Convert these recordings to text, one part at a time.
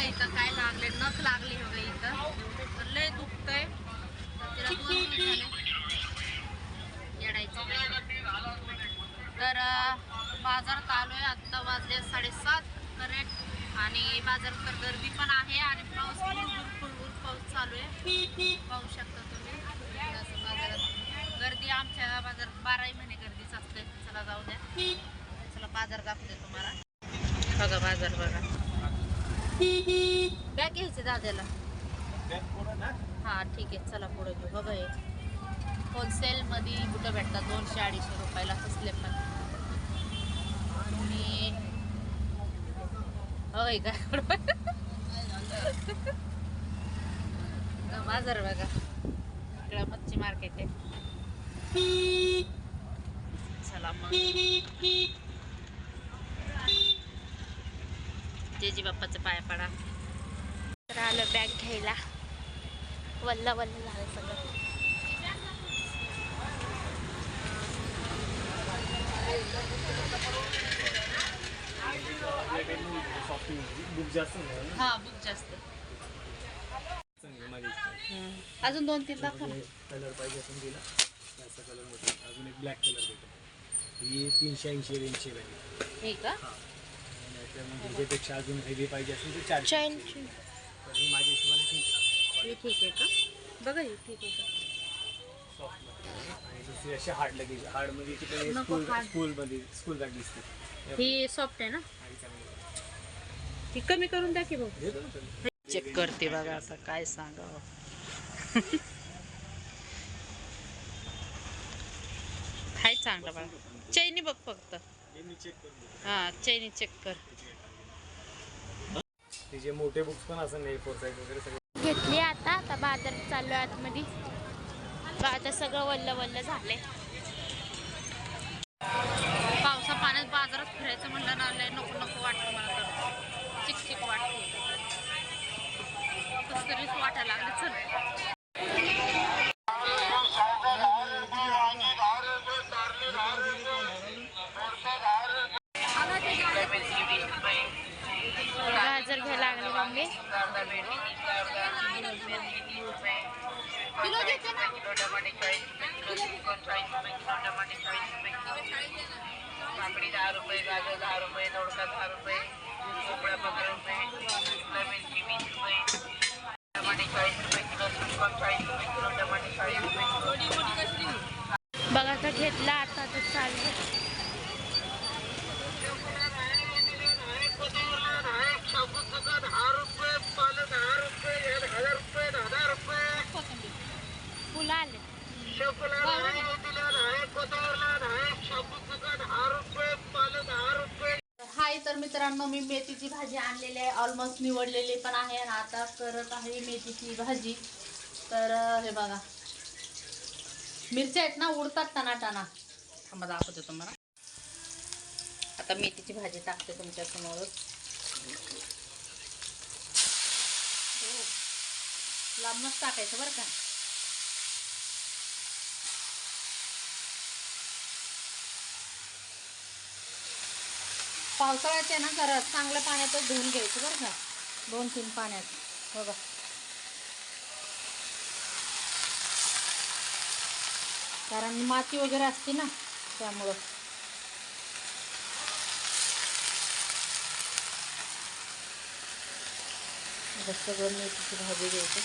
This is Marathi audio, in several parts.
बघा इथं काय लागले नख लागले बघा इथं. तर लय दुखतंय. तर अं, बाजारात आलोय आत्ता वाजले साडेसात. करेक्ट आणि बाजारात तर गर्दी पण आहे आणि पाऊस फुलभूर पाऊस चालू आहे. पाहू शकता तुम्ही. बाजारात गर्दी आमच्या बाजारात बाराही महिने गर्दीच असते. चला जाऊ द्या. चला बाजार दाखवते तुम्हाला. बघा बाजार बघा. काय घ्यायचं दाद्याला हा ठीक आहे. चला पुढे घेऊ. बघा हे. होलसेल मध्ये कुठं भेटतात? दोनशे अडीचशे रुपयाला कसले पण. आणि होय काय बाजार बघा. इकडं मच्छी मार्केट आहे. चला मग. जेजी बाप्पाचं पाया पडा. तर आलं बॅग घ्यायला. वल्ल वल्ल झालं सगळं. बुक जास्त. हा बुक जास्त. आहे. अजून दोन तीन दाखवा कलर पाहिजे असेल दिला असा कलर अजून एक ब्लॅक कलर भेटेल ही तीनशे ऐंशी रेंजची राहील हे का? नाहीतर मग ह्याच्यापेक्षा अजून हेवी पाहिजे असेल तर चारशे चैन तर ही माझ्या हिशोबाने ठीक आहे. हे ठीक आहे का? बघा हे ठीक आहे का? सॉफ्ट आणि दुसरी अशी हार्ड नको स्कूल hard. स्कूलमध्ये स्कूल बॅग दिसते. ही सॉफ्ट आहे ना? आणि चांगली आहे. ही कमी करून द्या की भाऊ. हे दोन चालेल. चेक करते बघा आता काय सांगावं. हाय चांगलं बघा. चैनी बघ फक्त. हे चेक चैनी चेक कर. तिचे मोठे बुक्स पण असं नाही फोर साईज वगैरे सगळे. घेतली आता आता बाजार चालू आहे आतमध्ये. आता सगळं वल्ल वल्ल झालंय. पावसा पाण्यात बाजारात फिरायचं म्हणलं ना लय नको नको वाटतं मला तर. चिकचिक वाटते. कसं तरीच वाटायला लागले चल. ना काकडी दहा रुपये गाजर दहा रुपये दोडका दहा रुपये भोपळा पंधरा रुपये शिमला मिरची वीस रुपये टमाटे चाळीस रुपये किलो सुकम चाळीस रुपये किलो टमाटे चाळीस रुपये किलो बघा घेतला मित्रांनो मी मेथीची भाजी आणलेली आहे. ऑलमोस्ट निवडलेली पण आहे आणि आता करत आहे मेथीची भाजी. तर हे बघा. मिरच्या आहेत ना उडतात टना टना थांबा दाखवते तुम्हाला. आता मेथीची भाजी टाकते तुमच्या समोरच. हो. लांबच टाकायचं बरं का. पावसाळ्यात आहे ना जरा चांगल्या पाण्यातच धुवून घ्यायचं बरं का. दोन तीन पाण्यात. हो बघा. कारण माती वगैरे असते ना त्यामुळं. सगळं मेथीची भाजी घ्यायचं.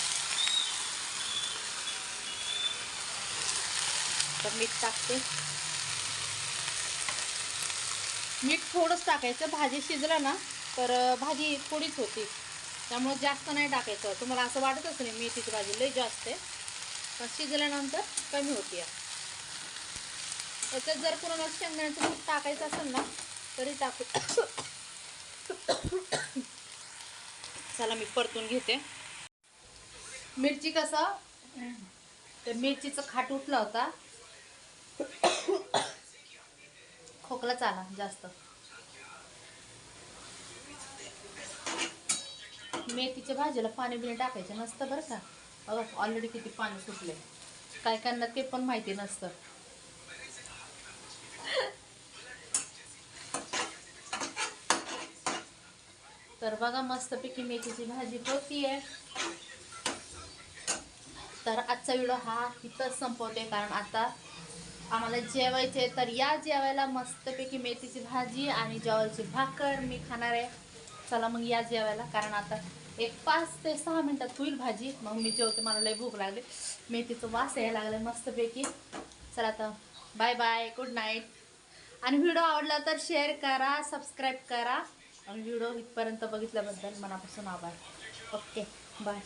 तर मीठ टाकते. मीठ थोडंच टाकायचं. भाजी शिजलं ना तर भाजी थोडीच होती. त्यामुळे जास्त नाही टाकायचं. तुम्हाला असं वाटतच नाही मेथीची भाजी लई जास्त आहे. पण शिजल्यानंतर कमी होती याच्यात जर कोणाला शेंगदाण्याचं मीठ टाकायचं असेल ना तरी टाकू. चला मी परतून घेते. मिरची कसं ते मिरचीचं खाट उठला होता. खोकला चाला जास्त. मेथीच्या भाजीला पाणी बिणी टाकायचं नसतं बरं का. अगं ऑलरेडी किती पाणी सुटले. काय करणार ते पण माहिती नसतं. तर बघा मस्तपैकी मेथीची भाजी होतीये. तर आजचा व्हिडिओ हा इथंच संपवते कारण आता आम्हाला जेवायचे तर या जेवायला मस्तपैकी मेथीची भाजी आणि ज्वारीची भाकर मी खाणार आहे. चला मग या जेवायला कारण आता एक पाच ते सहा मिनटात होईल भाजी. मग मी जेवते मला लय भूक लागली. मेथीचं वास यायला लागलं मस्तपैकी. चला आता बाय बाय गुड नाईट आणि व्हिडिओ आवडला तर शेअर करा सबस्क्राईब करा. आणि व्हिडिओ इथपर्यंत बघितल्याबद्दल मनापासून आभार. Okay bye